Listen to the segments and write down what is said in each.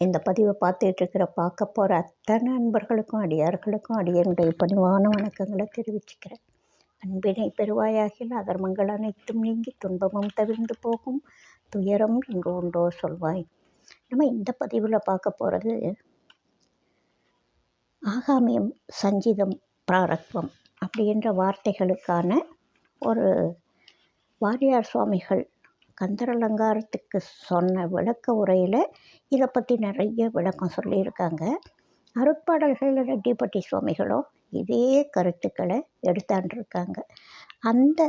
இந்த பதிவை பார்த்துட்ருக்கிற பார்க்க போகிற அத்தனை நண்பர்களுக்கும் அடியார்களுக்கும் அடியனுடைய பணிவான வணக்கங்களை தெரிவிச்சுக்கிறேன். அன்பினை பெருவாயாகில் அதர்மங்கள் அனைத்தும் நீங்கி துன்பமும் தவிர்ந்து போகும். துயரம் இங்கு உண்டோ சொல்வாய். நம்ம இந்த பதிவில் பார்க்க போகிறது ஆகாமியம் சஞ்சிதம் பிராரத்வம் அப்படின்ற வார்த்தைகளுக்கான ஒரு வாரியார் சுவாமிகள் கந்தர் அலங்காரத்துக்கு சொன்ன விளக்க உரையில் இதை பற்றி நிறைய விளக்கம் சொல்லியிருக்காங்க. அருட்பாடல்களில் ரெட்டிப்பட்டி சுவாமிகளும் இதே கருத்துக்களை எடுத்தாண்டிருக்காங்க. அந்த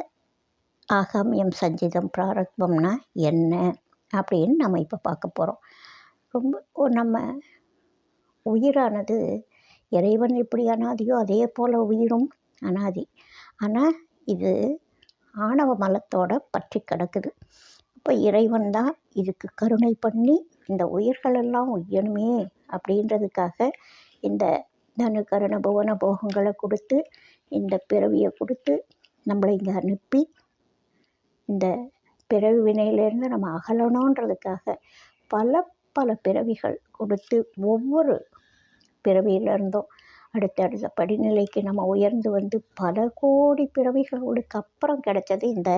ஆகாமியம் சஞ்சிதம் பிராரத்வம்னா என்ன அப்படின்னு நம்ம இப்போ பார்க்க போகிறோம் ரொம்ப நம்ம உயிரானது இறைவன் எப்படி அனாதியோ அதே போல் உயிரும் அனாதி. ஆனால் இது ஆணவ மலத்தோட பற்றி கிடக்குது. இப்போ இறைவன் தான் இதுக்கு கருணை பண்ணி இந்த உயிர்களெல்லாம் உய்யணுமே அப்படின்றதுக்காக இந்த தனு கருண புவன போகங்களை கொடுத்து இந்த பிறவியை கொடுத்து நம்மளை இங்கே அனுப்பி இந்த பிறவி வினையிலேருந்து நம்ம அகலணுன்றதுக்காக பல பல பிறவிகள் கொடுத்து ஒவ்வொரு பிறவியிலிருந்தும் அடுத்தடுத்த படிநிலைக்கு நம்ம உயர்ந்து வந்து பல கோடி பிறவிகளுக்கு அப்புறம் கிடைச்சது இந்த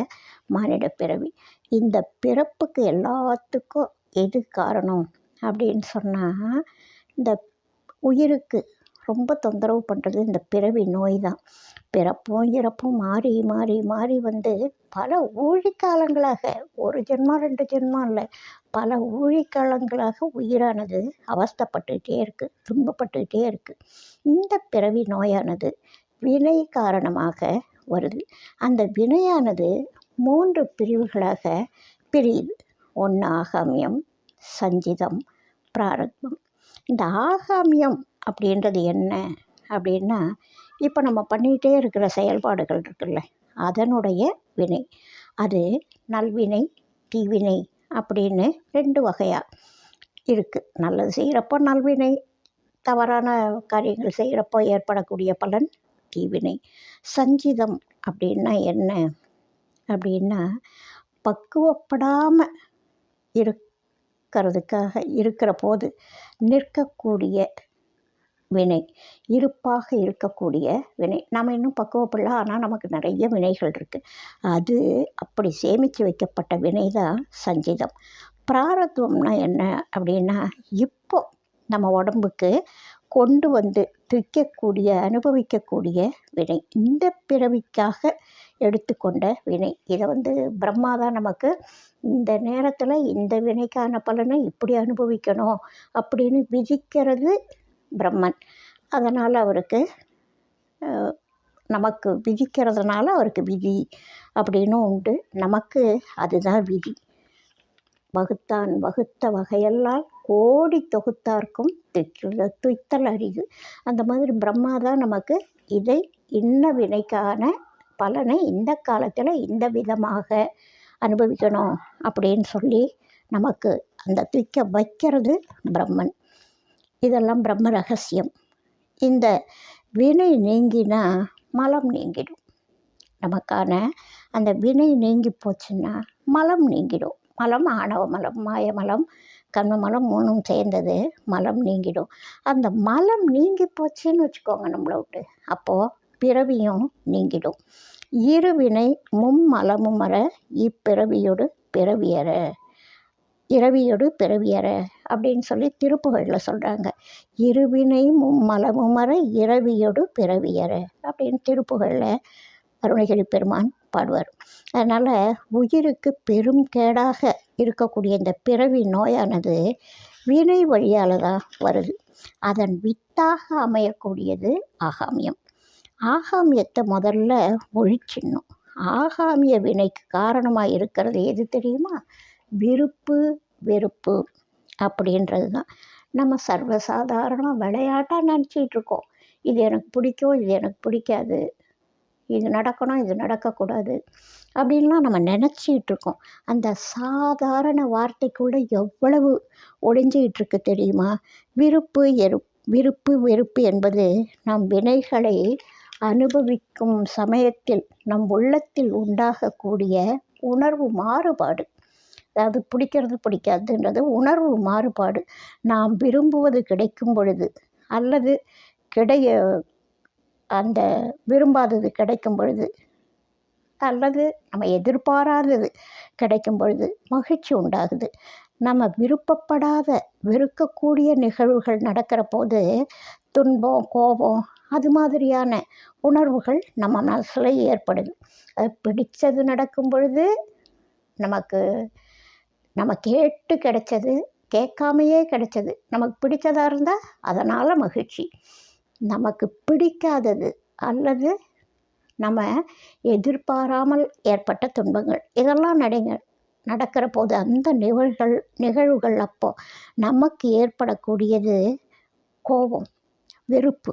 மானிட பிறவி. இந்த பிறப்புக்கு எல்லாத்துக்கும் எது காரணம் அப்படின்னு சொன்னால் இந்த உயிருக்கு ரொம்ப தொந்தரவு பண்ணுறது இந்த பிறவி நோய் தான். பிறப்பும் இறப்பும் மாறி மாறி மாறி வந்து பல ஊழிக்காலங்களாக ஒரு ஜென்மம் ரெண்டு ஜென்மம் இல்லை பல ஊழிக்காலங்களாக உயிரானது அவஸ்தைப்பட்டுக்கிட்டே இருக்குது துன்பப்பட்டுக்கிட்டே இருக்குது இந்த பிறவி நோயானது வினை காரணமாக வருது. அந்த வினையானது மூன்று பிரிவுகளாக பிரியுது. ஒன்று ஆகாமியம் சஞ்சிதம் பிராரத்வம் இந்த ஆகாமியம் அப்படின்றது என்ன அப்படின்னா இப்போ நம்ம பண்ணிகிட்டே இருக்கிற செயல்பாடுகள் இருக்குல்ல அதனுடைய வினை. அது நல்வினை தீவினை அப்படின்னு ரெண்டு வகையாக இருக்குது நல்லது செய்கிறப்போ நல்வினை தவறான காரியங்கள் செய்கிறப்போ ஏற்படக்கூடிய பலன் தீவினை. சஞ்சிதம் அப்படின்னா என்ன? அப்படின்னா பக்குவப்படாமல் இருக்கிறதுக்காக இருக்கிற போது நிற்கக்கூடிய வினை இருப்பாக இருக்கக்கூடிய வினை. நம்ம இன்னும் பக்குவப்படல ஆனால் நமக்கு நிறைய வினைகள் இருக்குது அது அப்படி சேமித்து வைக்கப்பட்ட வினை தான் சஞ்சிதம். பிராரத்துவம்னா என்ன அப்படின்னா இப்போ நம்ம உடம்புக்கு கொண்டு வந்து திரிக்கக்கூடிய அனுபவிக்கக்கூடிய வினை. இந்த பிறவிக்காக எடுத்துக்கொண்ட வினை. இதை வந்து பிரம்மா தான் நமக்கு இந்த நேரத்தில் இந்த வினைக்கான பலனை இப்படி அனுபவிக்கணும் அப்படின்னு விதிக்கிறது பிரம்மன். அதனால் அவருக்கு நமக்கு விதிக்கிறதுனால அவருக்கு விதி அப்படின்னும் உண்டு. நமக்கு அதுதான் விதி. வகுத்தான் வகுத்த வகையெல்லாம் கோடி தொகுத்தார்க்கும் துய்க்குள்ள துய்த்தல் அறிவு அந்த மாதிரி பிரம்மா தான் நமக்கு இதை இன்ன வினைக்கான பலனை இந்த காலத்தில் இந்த விதமாக அனுபவிக்கணும் அப்படின்னு சொல்லி நமக்கு அந்த துய்க்க வைக்கிறது பிரம்மன். இதெல்லாம் பிரம்ம ரகசியம். இந்த வினை நீங்கினா மலம் நீங்கிடும். நமக்கான அந்த வினை நீங்கி போச்சுன்னா மலம் நீங்கிடும். மலம் ஆணவ மலம் மாய மலம் கண்ண மலம் மூணும் சேர்ந்தது மலம் நீங்கிடும். அந்த மலம் நீங்கி போச்சுன்னு வச்சுக்கோங்க நம்மளை விட்டு. அப்போது பிறவியும் நீங்கிடும். இருவினை மும்மலமும் வர இப்பிறவியோடு பிறவியற இரவியோடு பிறவியற அப்படின்னு சொல்லி திருப்புகழில் சொல்கிறாங்க இருவினை மலமுமர இரவியொடு பிறவியற அப்படின்னு திருப்புகழில் அருணகிரி பெருமான் பாடுவார். அதனால் உயிருக்கு பெரும் கேடாக இருக்கக்கூடிய இந்த பிறவி நோயானது வினை வழியால் தான் வருது. அதன் வித்தாக அமையக்கூடியது ஆகாமியம். ஆகாமியத்தை முதல்ல ஒழிச்சிடணும். ஆகாமிய வினைக்கு காரணமாக இருக்கிறது எது தெரியுமா? விருப்பு வெறுப்பு. அப்படின்றது தான் நம்ம சர்வசாதாரணமாக விளையாட்டாக நினச்சிட்டு இருக்கோம் இது எனக்கு பிடிக்கும் இது எனக்கு பிடிக்காது. இது நடக்கணும் இது நடக்கக்கூடாது அப்படின்லாம் நம்ம நினச்சிக்கிட்டு இருக்கோம் அந்த சாதாரண வார்த்தைக்குள்ளே எவ்வளவு ஒளிஞ்சிக்கிட்டு இருக்கு தெரியுமா? விருப்பு எரு விருப்பு வெறுப்பு என்பது நம் வினைகளை அனுபவிக்கும் சமயத்தில் நம் உள்ளத்தில் உண்டாகக்கூடிய உணர்வு மாறுபாடு. அது பிடிக்கிறது பிடிக்காதுன்றது உணர்வு மாறுபாடு நாம் விரும்புவது கிடைக்கும் பொழுது. அல்லது கிடைய அந்த விரும்பாதது கிடைக்கும் பொழுது அல்லது நம்ம எதிர்பாராதது கிடைக்கும் பொழுது மகிழ்ச்சி உண்டாகுது. நம்ம விருப்பப்படாத வெறுக்கக்கூடிய நிகழ்வுகள் நடக்கிற போது துன்பம் கோபம் அது மாதிரியான உணர்வுகள் நம்ம மனசில் ஏற்படுது. அது பிடித்தது நடக்கும் பொழுது நமக்கு நம்ம கேட்டு கிடைச்சது கேட்காமையே கிடைச்சது. நமக்கு பிடிச்சதாக இருந்தால் அதனால் மகிழ்ச்சி. நமக்கு பிடிக்காதது அல்லது நம்ம எதிர்பாராமல் ஏற்பட்ட துன்பங்கள். இதெல்லாம் நடைங்க நடக்கிற போது அந்த நிகழ்கள் நிகழ்வுகள் அப்போ நமக்கு ஏற்படக்கூடியது கோபம் வெறுப்பு.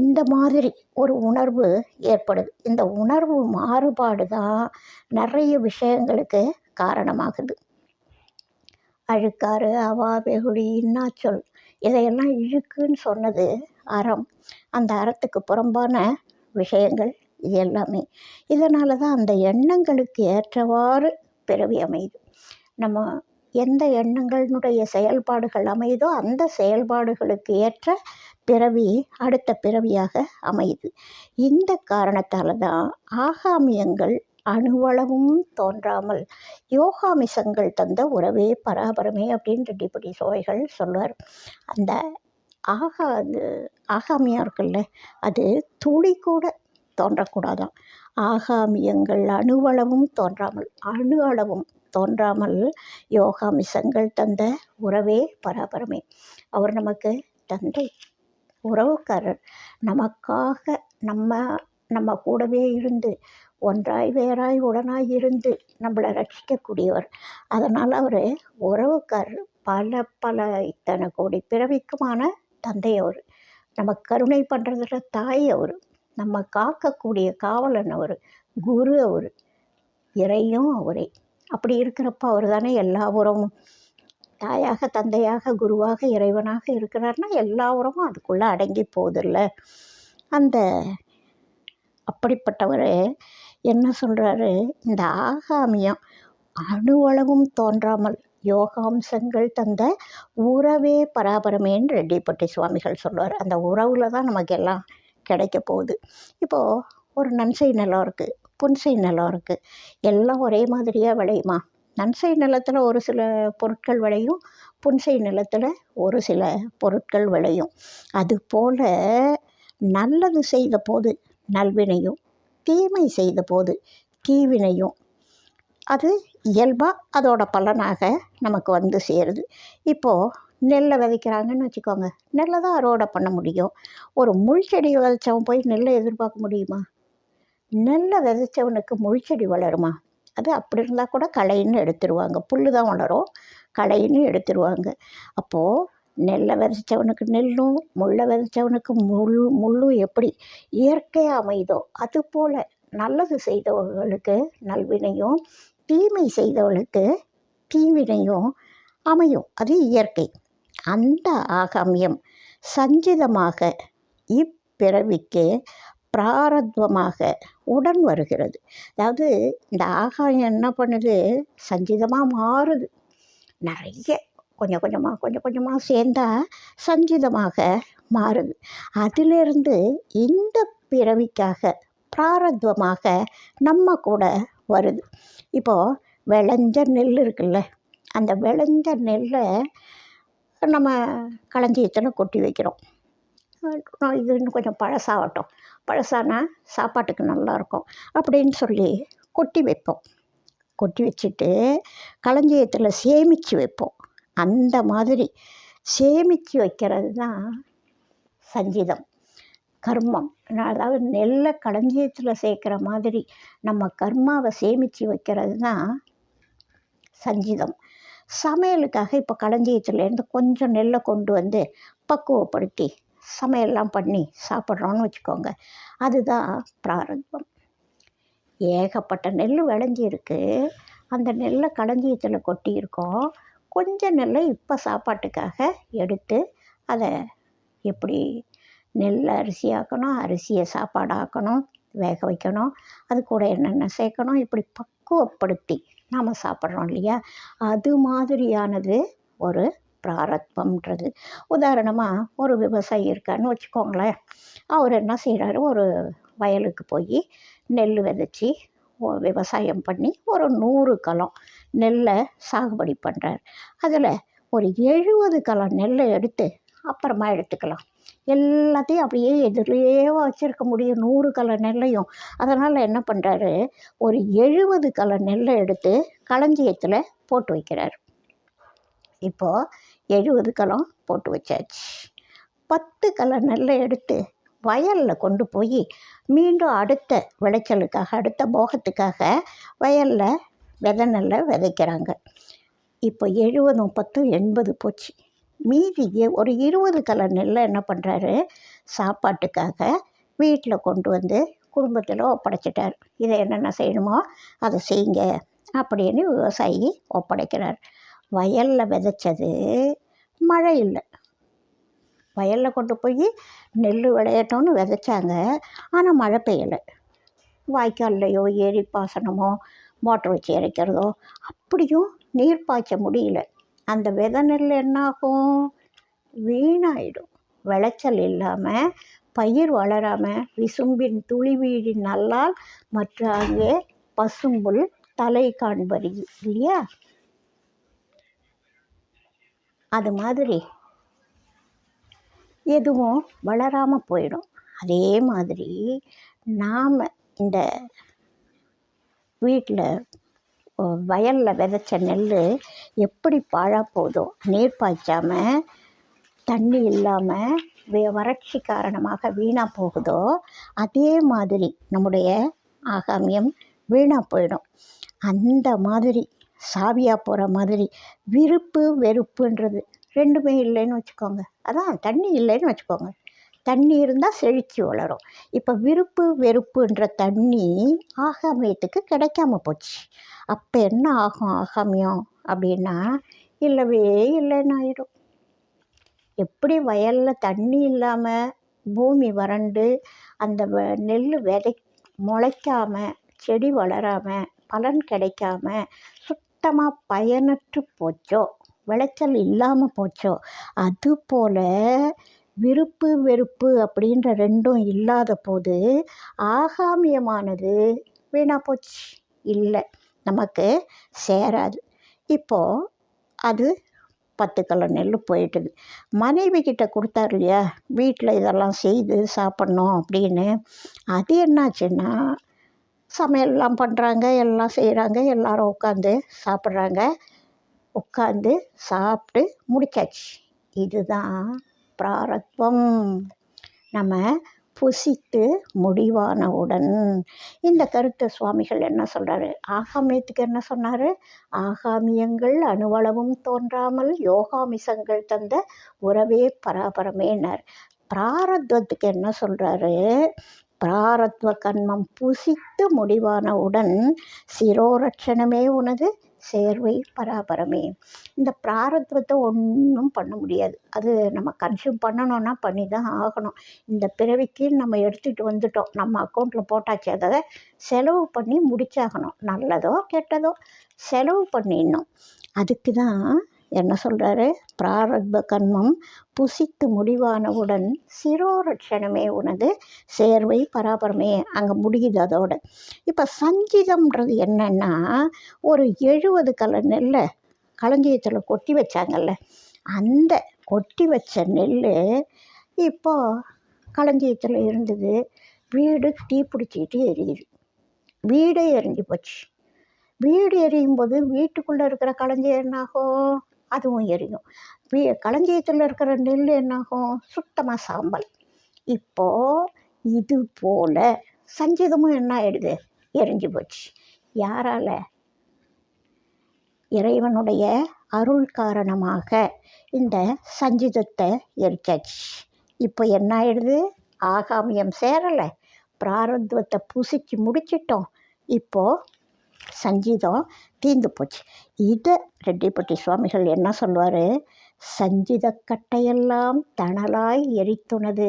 இந்த மாதிரி ஒரு உணர்வு ஏற்படுது. இந்த உணர்வு மாறுபாடு தான் நிறைய விஷயங்களுக்கு காரணமாகுது. அழுக்காறு அவா வெகுளி இன்னாச்சொல். இதையெல்லாம் இழுக்குன்னு சொன்னது அறம். அந்த அறத்துக்கு புறம்பான விஷயங்கள் இது எல்லாமே இதனால தான் அந்த எண்ணங்களுக்கு ஏற்றவாறு பிறவி அமையுது. நம்ம எந்த எண்ணங்களினுடைய செயல்பாடுகள் அமையுதோ அந்த செயல்பாடுகளுக்கு ஏற்ற பிறவி அடுத்த பிறவியாக அமையுது. இந்த காரணத்தால் தான் ஆகாமியங்கள் அணுவளவும் தோன்றாமல் யோகாமிசங்கள் தந்த உறவே பராபரமே அப்படின்னு ரெட்டிப்படி சுவைகள் சொல்லுவார் அந்த ஆகா அது ஆகாமியாக இருக்குல்ல அது துளி கூட தோன்றக்கூடாதான். ஆகாமியங்கள் அணுவளவும் தோன்றாமல் அணு அளவும் தோன்றாமல் யோகாமிசங்கள் தந்த உறவே பராபரமே. அவர் நமக்கு தந்தை உறவுக்காரர். நமக்காக நம்ம நம்ம கூடவே இருந்து ஒன்றாய் வேறாய் உடனாய் இருந்து நம்மளை ரட்சிக்கக்கூடியவர். அதனால் அவர் உறவுக்காரர். பல பல இத்தனை கோடி பிறவிக்குமான தந்தை அவர். நம்ம கருணை பண்ணுறதுல தாய் அவர். நம்ம காக்கக்கூடிய காவலன் அவர். குரு அவர். இறையும் அவரே. அப்படி இருக்கிறப்ப அவர் தானே எல்லா உறவும். தாயாக தந்தையாக குருவாக இறைவனாக இருக்கிறார்னா எல்லா உறவும் அதுக்குள்ளே அடங்கி போகுதில்ல. அந்த அப்படிப்பட்டவர் என்ன சொல்கிறாரு இந்த ஆகாமியம் அணுவளவும் தோன்றாமல் யோகாம்சங்கள் தந்த உறவே பராபரமேன்னு ரெட்டிப்பட்டி சுவாமிகள் சொல்லுவார். அந்த உறவில் தான் நமக்கு எல்லாம் கிடைக்க போகுது. இப்போது ஒரு நன்சை நிலம் இருக்குது புன்சை நிலம் இருக்குது எல்லாம் ஒரே மாதிரியாக விளையுமா? நன்சை நிலத்தில் ஒரு சில பொருட்கள் விளையும் புன்சை நிலத்தில் ஒரு சில பொருட்கள் விளையும். அதுபோல் நல்லது செய்த போது நல்வினையும் தீமை செய்த போது தீவினையும் அது இயல்பாக அதோட பலனாக நமக்கு வந்து சேருது. இப்போது நெல்லை விதைக்கிறாங்கன்னு வச்சுக்கோங்க. நெல்லை தான் அறுவடை பண்ண முடியும். ஒரு முள் செடி விதைச்சவன் போய் நெல்லை எதிர்பார்க்க முடியுமா? நெல்லை விதைச்சவனுக்கு முள் செடி வளருமா? அது அப்படி இருந்தால் கூட களைன்னு எடுத்துருவாங்க. புல் தான் வளரும். களைன்னு எடுத்துருவாங்க. அப்போது நெல்லை விதைச்சவனுக்கு நெல்லும் முள்ளை விதைச்சவனுக்கு முள் முள்ளும் எப்படி இயற்கையாக அமையுதோ அதுபோல் நல்லது செய்தவர்களுக்கு நல்வினையும் தீமை செய்தவர்களுக்கு தீவினையும் அமையும். அது இயற்கை. அந்த ஆகமியம் சஞ்சிதமாக இப்பிறவிக்கு பிராரத்வமாக உடன் வருகிறது. அதாவது இந்த ஆகாயம் என்ன பண்ணுது? சஞ்சிதமாக மாறுது. நிறைய கொஞ்சம் கொஞ்சமாக கொஞ்சம் கொஞ்சமாக சேர்ந்தால் சஞ்சிதமாக மாறுது. அதிலிருந்து இந்த பிறவிக்காக பிராரத்வமாக நம்ம கூட வருது. இப்போது விளைஞ்ச நெல் இருக்குல்ல அந்த விளைஞ்ச நெல்லை நம்ம களஞ்சியத்தில் கொட்டி வைக்கிறோம். இது இன்னும் கொஞ்சம் பழசாகட்டும். பழசானா சாப்பாட்டுக்கு நல்லாயிருக்கும் அப்படின்னு சொல்லி கொட்டி வைப்போம். கொட்டி வச்சுட்டு களஞ்சியத்தில் சேமித்து வைப்போம். அந்த மாதிரி சேமித்து வைக்கிறது தான் சஞ்சிதம் கர்மம். அதாவது நெல்லை களஞ்சியத்தில் சேர்க்குற மாதிரி நம்ம கர்மாவை சேமித்து வைக்கிறது தான் சஞ்சிதம். சமையலுக்காக இப்போ களஞ்சியத்துலேருந்து கொஞ்சம் நெல்லை கொண்டு வந்து பக்குவப்படுத்தி சமையல்லாம் பண்ணி சாப்பிட்றோன்னு வச்சுக்கோங்க. அதுதான் பிராரத்தம் ஏகப்பட்ட நெல் விளைஞ்சிருக்கு. அந்த நெல்லை களஞ்சியத்தில் கொட்டியிருக்கோம். கொஞ்சம் நெல்லை இப்போ சாப்பாட்டுக்காக எடுத்து அதை எப்படி நெல் அரிசி ஆக்கணும் அரிசியை சாப்பாடு ஆக்கணும் வேக வைக்கணும் அது கூட என்னென்ன சேர்க்கணும் இப்படி பக்குவப்படுத்தி நாம் சாப்பிட்றோம் இல்லையா? அது மாதிரியானது ஒரு பிராரத்வம்ன்றது உதாரணமாக ஒரு விவசாயி இருக்கான்னு வச்சுக்கோங்களேன். அவர் என்ன செய்கிறாரு ஒரு வயலுக்கு போய் நெல் விதைச்சி விவசாயம் பண்ணி ஒரு நூறு களம் நெல்லை சாகுபடி பண்ணுறார் அதில் ஒரு எழுபது கலம் நெல்லை எடுத்து அப்புறமா எடுத்துக்கலாம். எல்லாத்தையும் அப்படியே எதிரேவாக வச்சுருக்க முடியும். நூறு கல நெல்லையும். அதனால் என்ன பண்ணுறாரு ஒரு எழுபது கல நெல்லை எடுத்து களஞ்சியத்தில் போட்டு வைக்கிறார். இப்போது எழுபது களம் போட்டு வச்சாச்சு. பத்து கள நெல்லை எடுத்து வயலில் கொண்டு போய் மீண்டும் அடுத்த விளைச்சலுக்காக அடுத்த போகத்துக்காக வயலில் விதை நல்லா விதைக்கிறாங்க. இப்போ எழுபதும் பத்தும் எண்பது போச்சு. மீதி ஒரு இருபது கலர் நெல்லை என்ன பண்ணுறாரு சாப்பாட்டுக்காக வீட்டில் கொண்டு வந்து குடும்பத்தில் ஒப்படைச்சிட்டார். இதை என்னென்ன செய்யணுமோ அதை செய்யுங்க அப்படின்னு விவசாயி ஒப்படைக்கிறார். வயலில் விதைச்சது மழை இல்லை. வயலில் கொண்டு போய் நெல் விளையட்டோன்னு விதைச்சாங்க. ஆனால் மழை பெய்யலை. வாய்க்கால்லையோ ஏரி பாசனமோ மோட்டர் வச்சு இறைக்கிறதோ அப்படியும் நீர் பாய்ச்ச முடியல. அந்த வித நெல் என்னாகும்? வீணாயிடும். விளைச்சல் இல்லாமல் பயிர் வளராமல் விசும்பின் துளி வீழி நல்லால் மற்ற அங்கே பசும்புல் தலை காண்பறி இல்லையா? அது மாதிரி எதுவும் வளராமல் போயிடும். அதே மாதிரி நாம் இந்த வீட்டில் வயலில் விதைச்ச நெல் எப்படி பாழாக போதோ நீர் பாய்ச்சாமல் தண்ணி இல்லாமல் வே வறட்சி காரணமாக வீணாக போகுதோ அதே மாதிரி நம்முடைய ஆகாமியம் வீணாக போயிடும். அந்த மாதிரி சாவியாக போகிற மாதிரி விருப்பு வெறுப்புன்றது ரெண்டுமே இல்லைன்னு வச்சுக்கோங்க. அதான் தண்ணி இல்லைன்னு வச்சுக்கோங்க. தண்ணி இருந்தால் செழித்து வளரும். இப்போ விருப்பு வெறுப்புன்ற தண்ணி ஆகாமியத்துக்கு கிடைக்காம போச்சு. அப்போ என்ன ஆகும் ஆகாமியம்? அப்படின்னா இல்லவே இல்லைன்னு ஆயிடும். எப்படி வயலில் தண்ணி இல்லாமல் பூமி வறண்டு அந்த வ- நெல் விதை முளைக்காம செடி வளராமல் பலன் கிடைக்காம சுத்தமாக பயனற்று போச்சோ? விளைச்சல் இல்லாமல் போச்சோ? அதுபோல் விருப்பு வெறுப்பு அப்படின்ற ரெண்டும் இல்லாத போது ஆகாமியமானது வீணாக போச்சு. இல்லை நமக்கு சேராது. இப்போது அது பத்து கிலோ நெல் போயிட்டுது. மனைவி கிட்ட கொடுத்தாரு இல்லையா? வீட்டில் இதெல்லாம் செய்து சாப்பிட்ணும் அப்படின்னு. அது என்னாச்சுன்னா சமையல்லாம் பண்ணுறாங்க எல்லாம் செய்கிறாங்க எல்லாரும் உட்காந்து சாப்பிட்றாங்க. உட்காந்து சாப்பிட்டு முடிக்காச்சு இதுதான் பிராரத்வம். நம்ம புசித்து முடிவானவுடன். இந்த கருத்தை சுவாமிகள் என்ன சொல்கிறாரு ஆகாமியத்துக்கு என்ன சொன்னார்? ஆகாமியங்கள் அணுவளவும் தோன்றாமல் யோகாமிசங்கள் தந்த உறவே பராபரமேனார். பிராரத்வத்துக்கு என்ன சொல்கிறாரு பிராரத்வ கண்மம் புசித்து முடிவானவுடன் சிரோரட்சணமே உனது சேர்வை பராபரமே. இந்த பிராரத்வத்தை ஒன்றும் பண்ண முடியாது. அது நம்ம கன்சியூம் பண்ணணும்னா பண்ணி தான் ஆகணும். இந்த பிறவிக்கு நம்ம எடுத்துகிட்டு வந்துட்டோம். நம்ம அக்கௌண்ட்டில் போட்டாச்சு. அதை செலவு பண்ணி முடிச்சாகணும். நல்லதோ கெட்டதோ செலவு பண்ணிடணும். அதுக்கு தான் என்ன சொல்கிறாரு பிராரத்வ கர்மம் புசித்து முடிவானவுடன் சிரோரட்சணமே உனது சேர்வை பராபரமே. அங்கே முடியுது அதோட. இப்போ சஞ்சிதம்ன்றது என்னென்னா ஒரு எழுபது கல நெல்லை களஞ்சியத்தில் கொட்டி வச்சாங்கல்ல அந்த கொட்டி வச்ச நெல் இப்போ களஞ்சியத்தில் இருந்தது. வீடு தீ பிடிச்சிக்கிட்டு எரியுது. வீடே எரிஞ்சு போச்சு. வீடு எரியும் போது வீட்டுக்குள்ளே இருக்கிற களஞ்சியம் என்னாகும்? அதுவும் எரியும். களஞ்சியத்தில் இருக்கிற நெல் என்னாகும்? சுத்தமாக சாம்பல். இப்போது இது போல் சஞ்சிதமும் என்ன ஆயிடுது? எரிஞ்சு போச்சு. யாரால்? இறைவனுடைய அருள் காரணமாக இந்த சஞ்சிதத்தை எரிச்சாச்சு. இப்போ என்ன ஆயிடுது? ஆகாமியம் சேரலை. பிராரத்வத்தை புசிச்சு முடிச்சிட்டோம். இப்போது சஞ்சிதம் தீர்ந்து போச்சு. இதை ரெட்டிப்பட்டி சுவாமிகள் என்ன சொல்வார் சஞ்சித கட்டையெல்லாம் தணலாய் எரித்துனது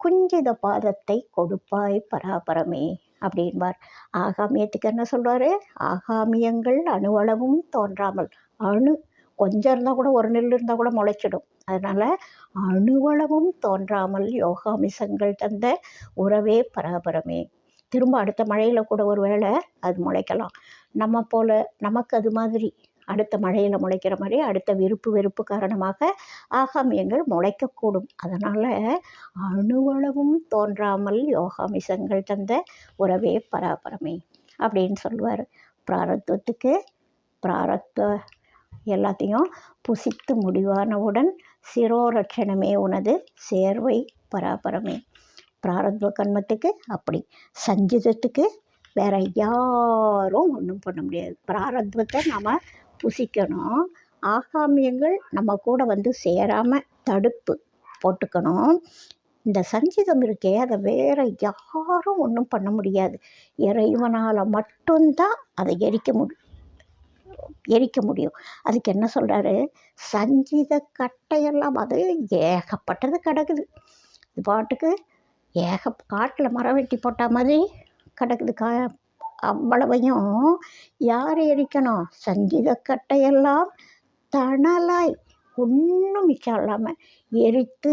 குஞ்சித பாதத்தை கொடுப்பாய் பராபரமே அப்படின்பார். ஆகாமியத்துக்கு என்ன சொல்வார் ஆகாமியங்கள் அணுவளவும் தோன்றாமல் அணு கொஞ்சம் இருந்தால் கூட ஒரு நெல் இருந்தால் கூட முளைச்சிடும். அதனால் அணுவளவும் தோன்றாமல் யோகாமிசங்கள் தந்த உறவே பராபரமே. திரும்ப அடுத்த மழையில் கூட ஒரு வேளை அது முளைக்கலாம். நம்ம போல் நமக்கு அது மாதிரி அடுத்த மழையில் முளைக்கிற மாதிரி அடுத்த விருப்பு வெறுப்பு காரணமாக ஆகாமியங்கள் முளைக்கக்கூடும். அதனால் அணுவளவும் தோன்றாமல் யோகாமிசங்கள் தந்த உறவே பராபரமே அப்படின்னு சொல்லுவார். பிராரத்துவத்துக்கு பிராரத்துவ எல்லாத்தையும் புசித்து முடிவானவுடன் சிரோரட்சணமே உனது சேர்வை பராபரமே. பிராரத்வ கர்மத்துக்கு அப்படி சஞ்சிதத்துக்கு வேறு யாரும் ஒன்றும் பண்ண முடியாது. பிராரத்வத்தை நாம் புசிக்கணும். ஆகாமியங்கள் நம்ம கூட வந்து சேராமல் தடுப்பு போட்டுக்கணும். இந்த சஞ்சிதம் இருக்கே அதை வேற யாரும் ஒன்றும் பண்ண முடியாது. இறைவனால் மட்டும்தான் அதை எரிக்க முடியும் எரிக்க முடியும். அதுக்கு என்ன சொல்கிறாரு சஞ்சித கட்டையெல்லாம் அது ஏகப்பட்டது கிடக்குது. இது பாட்டுக்கு ஏக காட்டில் மரம் வெட்டி போட்டால் மாதிரி கிடக்குது கா அவ்வளவையும் யார் எரிக்கணும்? சங்கீத கட்டையெல்லாம் தணலாய் ஒன்றும் மிச்சம் இல்லாமல் எரித்து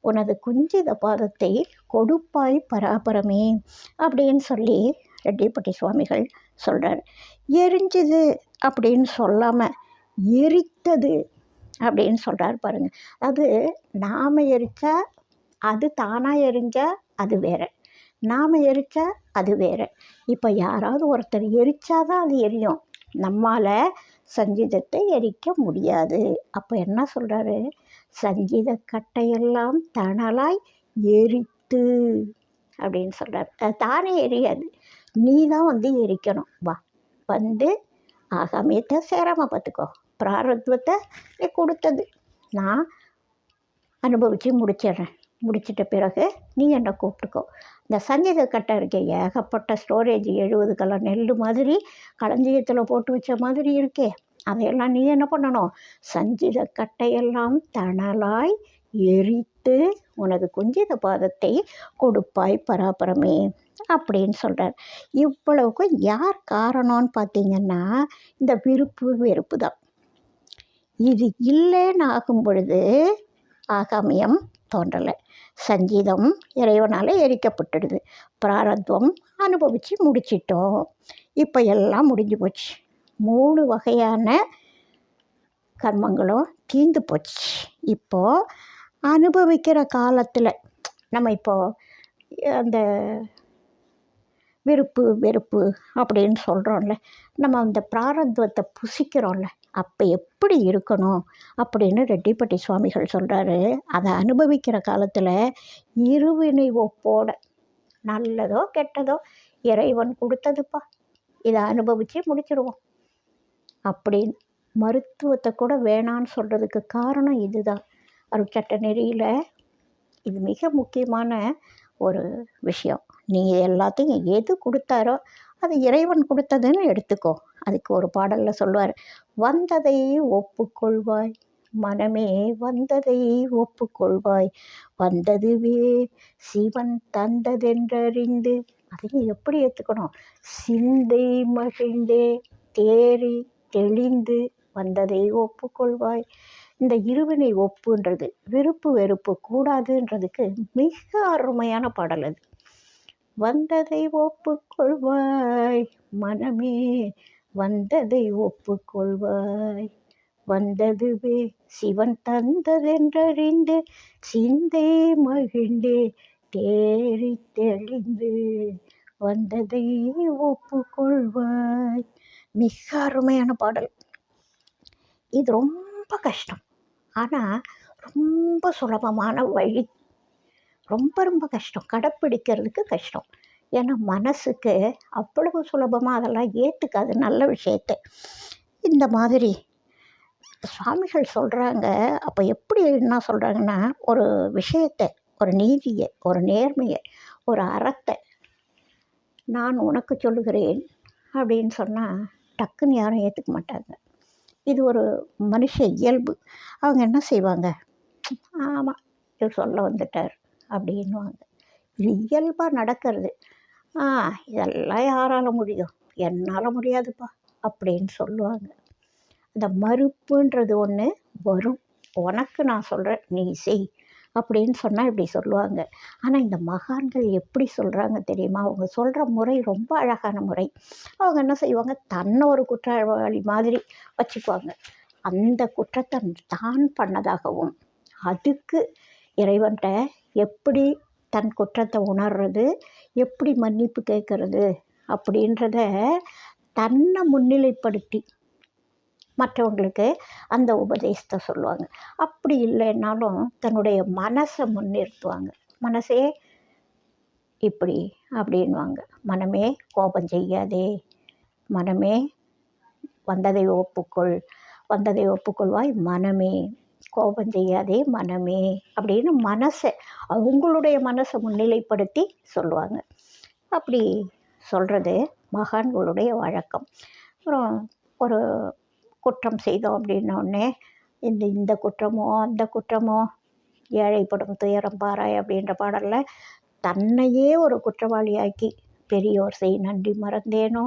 உனது குஞ்சித பாதத்தை கொடுப்பாய் பராபரமே அப்படின்னு சொல்லி ரெட்டிப்பட்டி சுவாமிகள் சொல்கிறார் எரிஞ்சுது அப்படின்னு சொல்லாமல் எரித்தது அப்படின்னு சொல்கிறார் பாருங்கள் அது நாம் எரித்தா அது தானாக எரிஞ்சால் அது வேற. நாம் எரித்தா அது வேற. இப்போ யாராவது ஒருத்தர் எரித்தாதான் அது எரியும். நம்மால் சஞ்சீதத்தை எரிக்க முடியாது. அப்போ என்ன சொல்கிறாரு சஞ்சீத கட்டையெல்லாம் தணலாய் எரித்து அப்படின்னு சொல்கிறார் அது தானே எரியாது. நீ தான் வந்து எரிக்கணும். வா வந்து ஆகாமியத்தை சேராமல் பார்த்துக்கோ பிராரத்வத்தை நீ கொடுத்தது. நான் அனுபவித்து முடிச்சிடுறேன். முடிச்சிட்ட பிறகு நீ என்னை கூப்பிட்டுக்கோ. இந்த சஞ்சீதக்கட்டை கட்டை இருக்க ஏகப்பட்ட ஸ்டோரேஜ் எழுபது கலர் நெல் மாதிரி களஞ்சியத்தில் போட்டு வச்ச மாதிரி இருக்கே. அதையெல்லாம் நீ என்ன பண்ணணும்? சஞ்சீதக்கட்டையெல்லாம் தணலாய் எரித்து உனது குஞ்சித பாதத்தை கொடுப்பாய் பராபரமே அப்படின்னு சொல்கிறார் இவ்வளவுக்கும் யார் காரணம்னு பார்த்தீங்கன்னா இந்த விருப்பு வெறுப்பு தான் இது இல்லைன்னு ஆகும் பொழுது ஆகாமியம் தோன்றலை. சங்கீதம் இறைவனால் எரிக்கப்பட்டுடுது. பிராரத்வம் அனுபவித்து முடிச்சிட்டோம். இப்போ எல்லாம் முடிஞ்சு போச்சு. மூணு வகையான கர்மங்களும் தீர்ந்து போச்சு. இப்போது அனுபவிக்கிற காலத்தில் நம்ம இப்போது அந்த விருப்பு வெறுப்பு அப்படின்னு சொல்கிறோம்ல நம்ம அந்த பிராரத்வத்தை புசிக்கிறோம்ல. அப்போ எப்படி இருக்கணும் அப்படின்னு ரெட்டிப்பட்டி சுவாமிகள் சொல்கிறாரு அதை அனுபவிக்கிற காலத்தில் இருவினை ஒப்போட நல்லதோ கெட்டதோ இறைவன் கொடுத்ததுப்பா. இதை அனுபவித்து முடிச்சிடுவோம் அப்படின்னு மருத்துவத்தை கூட வேணான்னு சொல்கிறதுக்கு காரணம் இதுதான். அருட்சட்ட நெறியில் இது மிக முக்கியமான ஒரு விஷயம். நீங்கள் எல்லாத்தையும் எது கொடுத்தாரோ அது இறைவன் கொடுத்ததுன்னு எடுத்துக்கோ. அதுக்கு ஒரு பாடலில் சொல்லுவார் வந்ததை ஒப்புக்கொள்வாய் மனமே வந்ததை ஒப்புக்கொள்வாய் வந்ததுவே சிவன் தந்ததென்றறிந்து அதையும் எப்படி ஏற்றுக்கணும் சிந்தை மகிழ்ந்தே தேறி தெளிந்து வந்ததை ஒப்புக்கொள்வாய். இந்த இருவினை ஒப்புன்றது விருப்பு வெறுப்பு கூடாதுன்றதுக்கு மிக அருமையான பாடல் அது. வந்ததை ஒப்புக்கொள்வாய். மனமே வந்ததை ஒப்புக்கொள்வாய். வந்ததுவே சிவன் தந்ததென்றறிந்து சிந்தை மகிழ்ந்தே தேறி தெளிந்து வந்ததை ஒப்புக்கொள்வாய். மிக அருமையான பாடல். இது ரொம்ப கஷ்டம். ஆனால் ரொம்ப சுலபமான வழி ரொம்ப ரொம்ப கஷ்டம். கடைப்பிடிக்கிறதுக்கு கஷ்டம். ஏன்னா மனசுக்கு அவ்வளவு சுலபமாக அதெல்லாம் ஏற்றுக்காது நல்ல விஷயத்தை. இந்த மாதிரி சுவாமிகள் சொல்கிறாங்க அப்போ எப்படி என்ன சொல்கிறாங்கன்னா ஒரு விஷயத்தை ஒரு நீதியை ஒரு நேர்மையை ஒரு அறத்தை நான் உனக்கு சொல்லுகிறேன் அப்படின்னு சொன்னால் டக்குன்னு யாரும் ஏற்றுக்க மாட்டாங்க. இது ஒரு மனுஷ இயல்பு. அவங்க என்ன செய்வாங்க? ஆமாம் இவர் சொல்ல வந்துட்டார். அப்படின்வாங்க இது இயல்பாக நடக்கிறது. ஆ இதெல்லாம் யாரால முடியும்? என்னால் முடியாதுப்பா அப்படின்னு சொல்லுவாங்க. அந்த மறுப்புன்றது ஒன்று வரும். உனக்கு நான் சொல்கிறேன் நீ செய் அப்படின்னு சொன்னால் இப்படி சொல்லுவாங்க. ஆனால் இந்த மகான்கள் எப்படி சொல்கிறாங்க தெரியுமா? அவங்க சொல்கிற முறை ரொம்ப அழகான முறை. அவங்க என்ன செய்வாங்க? தன்னை ஒரு குற்றவாளி மாதிரி வச்சுக்குவாங்க. அந்த குற்றத்தை தான் பண்ணதாகவும் அதுக்கு இறைவன்கிட்ட எப்படி தன் குற்றத்தை உணர்றது? எப்படி மன்னிப்பு கேட்கறது? அப்படின்றத தன்னை முன்னிலைப்படுத்தி மற்றவங்களுக்கு அந்த உபதேசத்தை சொல்லுவாங்க. அப்படி இல்லைன்னாலும் தன்னுடைய மனசை முன்னிறுத்துவாங்க. மனசே இப்படி அப்படின்வாங்க மனமே கோபம் செய்யாதே. மனமே வந்ததை ஒப்புக்கொள். வந்ததை ஒப்புக்கொள்வாய் மனமே. கோபம் செய்யாதே மனமே அப்படின்னு மனசை அவங்களுடைய மனசை முன்னிலைப்படுத்தி சொல்லுவாங்க. அப்படி சொல்கிறது மகான்களுடைய வழக்கம். அப்புறம் ஒரு குற்றம் செய்தோம் அப்படின்னோடனே இந்த இந்த குற்றமோ அந்த குற்றமோ ஏழைப்படும் துயரம் பாராய் அப்படின்ற பாடலில் தன்னையே ஒரு குற்றவாளியாக்கி பெரியோர் செய் நன்றி மறந்தேனோ?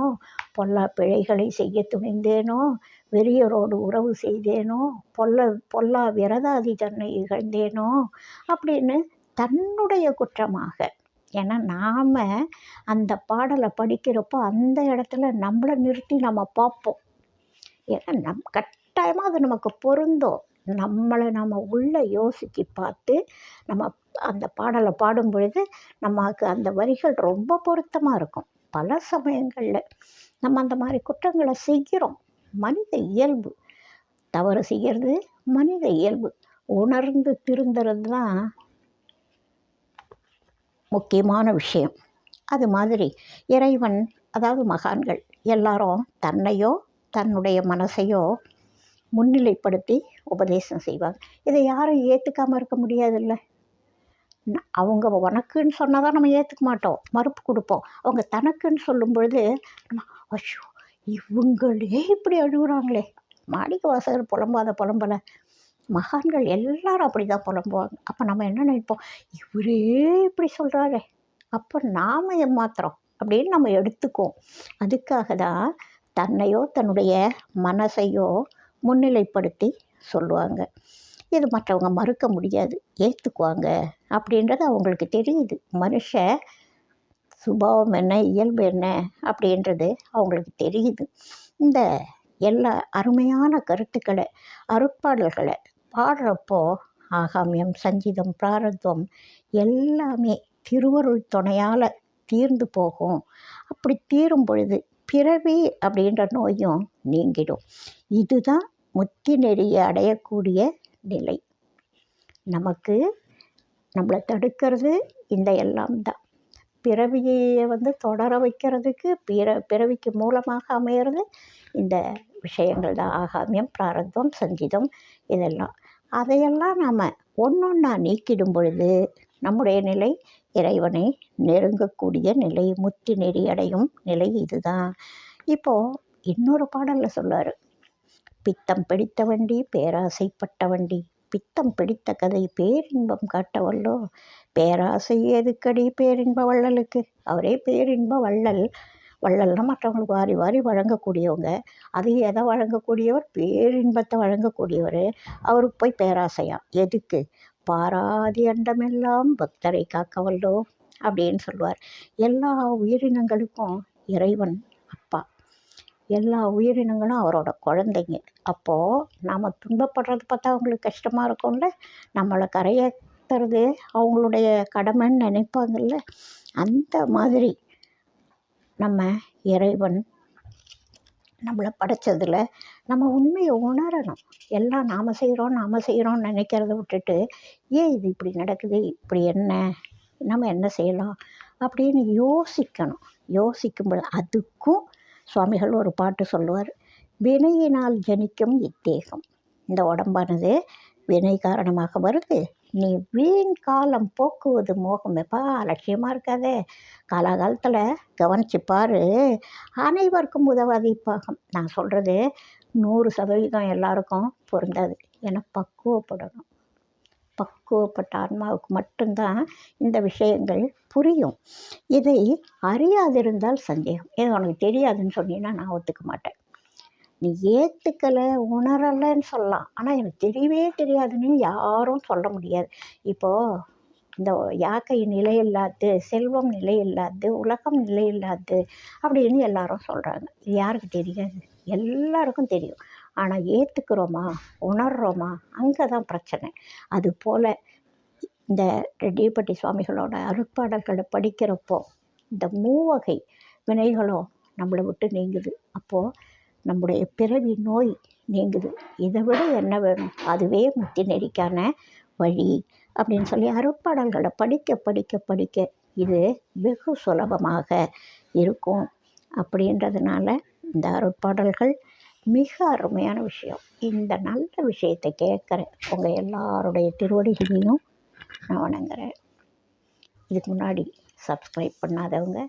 பொல்லா பிழைகளை செய்ய துணிந்தேனோ? வெறியரோடு உறவு செய்தேனோ? பொல்ல பொல்லா விரதாதி தன்னை இகழ்ந்தேனோ? அப்படின்னு தன்னுடைய குற்றமாக. ஏன்னா நாம் அந்த பாடலை படிக்கிறப்போ அந்த இடத்துல நம்மளை நிறுத்தி நம்ம பார்ப்போம். ஏன்னா நம் கட்டாயமாக அது நமக்கு பொருந்தும். நம்மளை நம்ம உள்ளே யோசித்து பார்த்து நம்ம அந்த பாடலை பாடும் பொழுது நமக்கு அந்த வரிகள் ரொம்ப பொருத்தமாக இருக்கும். பல சமயங்களில் நம்ம அந்த மாதிரி குற்றங்களை செய்கிறோம். மனித இயல்பு. தவறு செய்கிறது மனித இயல்பு. உணர்ந்து திருந்துறது தான் முக்கியமான விஷயம். அது மாதிரி இறைவன் அதாவது மகான்கள் எல்லாரும் தன்னையோ தன்னுடைய மனசையோ முன்னிலைப்படுத்தி உபதேசம் செய்வாங்க இதை யாரும் ஏற்றுக்காமல் இருக்க முடியாதுல்ல. அவங்க உனக்குன்னு சொன்னால் தான் நம்ம ஏற்றுக்க மாட்டோம். மறுப்பு கொடுப்போம். அவங்க தனக்குன்னு சொல்லும் பொழுது நம்ம ஐயோ இவங்களே இப்படி அழுகுறாங்களே. மாடிக்க வாசகர் புலம்பாத புலம்பலை. மகான்கள் எல்லாரும் அப்படி தான் புலம்புவாங்க. அப்போ நம்ம என்ன நினைப்போம்? இவரே இப்படி சொல்கிறாரே அப்போ நாம் ஏமாத்துறோம். அப்படின்னு நம்ம எடுத்துக்குவோம். அதுக்காக தான் தன்னையோ தன்னுடைய மனசையோ முன்னிலைப்படுத்தி சொல்லுவாங்க. இது மற்றவங்க மறுக்க முடியாது ஏற்றுக்குவாங்க அப்படின்றது அவங்களுக்கு தெரியுது. மனுஷ சுபாவம் என்ன இயல்பு என்ன அப்படின்றது அவங்களுக்கு தெரியுது. இந்த எல்லா அருமையான கருத்துக்களை அருட்பாடல்களை பாடுறப்போ ஆகாமியம் சங்கீதம் பிராரத்வம் எல்லாமே திருவருள் துணையால் தீர்ந்து போகும். அப்படி தீரும் பொழுது பிறவி அப்படின்ற நோயும் நீங்கிடும். இதுதான் முத்தி நெறியை அடையக்கூடிய நிலை. நமக்கு நம்மளை தடுக்கிறது இந்த எல்லாம் தான். பிறவியை வந்து தொடர வைக்கிறதுக்கு பிற பிறவிக்கு மூலமாக அமையிறது இந்த விஷயங்கள் தான். ஆகாமியம் பிராரத்தம் சஞ்சிதம் இதெல்லாம். அதையெல்லாம் நாம் ஒன்றொன்னா நீக்கிடும் பொழுது நம்முடைய நிலை இறைவனை நெருங்கக்கூடிய நிலை முத்தி நெறி அடையும் நிலை இதுதான். இப்போது இன்னொரு பாடலில் சொல்லுவார் பித்தம் பிடித்த வண்டி பேராசைப்பட்ட வண்டி. பித்தம் பிடித்த கதை பேரின்பம் காட்டவல்லோ? பேராசை எதுக்கடி பேரின்ப வள்ளலுக்கு? அவரே பேரின்ப வள்ளல். வள்ளல்னா மற்றவங்களுக்கு வாரி வாரி வழங்கக்கூடியவங்க. அது எதை வழங்கக்கூடியவர்? பேரின்பத்தை வழங்கக்கூடியவர். அவருக்கு போய் பேராசையாம் எதுக்கு? பாராதி அண்டமெல்லாம் பக்தரை காக்கவல்லோ? அப்படின்னு சொல்லுவார். எல்லா உயிரினங்களுக்கும் இறைவன் அப்பா. எல்லா உயிரினங்களும் அவரோட குழந்தைங்க. அப்போது நாம் துன்பப்படுறது பார்த்தா அவங்களுக்கு கஷ்டமாக இருக்கும்ல. நம்மளை கரையேற்றுறது அவங்களுடைய கடமைன்னு நினைப்பாங்கல்ல. அந்த மாதிரி நம்ம இறைவன் நம்மளை படைச்சதில் நம்ம உண்மையை உணரணும். எல்லாம் நாம் செய்கிறோம் நாம் செய்கிறோம்னு நினைக்கிறத விட்டுட்டு ஏன் இது இப்படி நடக்குது? இப்படி என்ன? நம்ம என்ன செய்யலாம்? அப்படின்னு யோசிக்கணும். யோசிக்கும்போது அதுக்கும் சுவாமிகள் ஒரு பாட்டு சொல்லுவார். வினையினால் ஜனிக்கும் இத்தேகம். இந்த உடம்பானது வினை காரணமாக வருது. நீ வீண் காலம் போக்குவது மோகம் எப்பா? அலட்சியமாக இருக்காதே. காலாகாலத்தில் கவனிச்சு பாரு. அனைவருக்கும் உதவாது பாகம் நான் சொல்கிறது நூறு சதவீதம் எல்லாருக்கும் பொருந்தாது. ஏன்னா பக்குவப்படணும். பக்குவப்பட்ட ஆன்மாவுக்கு மட்டும்தான் இந்த விஷயங்கள் புரியும். இதை அறியாதிருந்தால் சந்தேகம். இது உனக்கு தெரியாதுன்னு சொன்னீங்கன்னா நான் ஒத்துக்க மாட்டேன். நீ ஏற்றுக்கலை உணரலைன்னு சொல்லலாம். ஆனால் எனக்கு தெரியவே தெரியாதுன்னு யாரும் சொல்ல முடியாது. இப்போது இந்த யாக்கை நிலையில்லாது செல்வம் நிலையில்லாது உலகம் நிலையில்லாது அப்படின்னு எல்லாரும் சொல்கிறாங்க இது யாருக்கு தெரியாது? எல்லாருக்கும் தெரியும். ஆனால் ஏற்றுக்கிறோமா உணர்றோமா அங்கே தான் பிரச்சனை அதுபோல் இந்த ரெட்டிப்பட்டி சுவாமிகளோட அருட்பாடல்களை படிக்கிறப்போ இந்த மூவகை வினைகளும் நம்மளை விட்டு நீங்குது. அப்போது நம்முடைய பிறவி நோய் நீங்குது. இதை விட என்ன வேணும்? அதுவே முத்தி நெறிக்கான வழி அப்படின்னு சொல்லி அருட்பாடல்களை படிக்க படிக்க படிக்க இது வெகு சுலபமாக இருக்கும் அப்படின்றதுனால இந்த அருட்பாடல்கள் மிக அருமையான விஷயம். இந்த நல்ல விஷயத்தை கேட்குற உங்கள் எல்லாருடைய திருவடிகளையும் நான் வணங்குறேன். இதுக்கு முன்னாடி சப்ஸ்கிரைப் பண்ணாதவங்க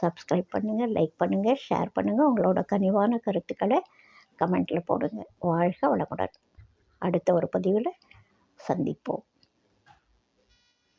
சப்ஸ்கிரைப் பண்ணுங்கள் லைக் பண்ணுங்கள் ஷேர் பண்ணுங்கள் உங்களோட கனிவான கருத்துக்களை கமெண்ட்டில் போடுங்க. வாழ்க வளமுடன். அடுத்த ஒரு பதிவில் சந்திப்போம்.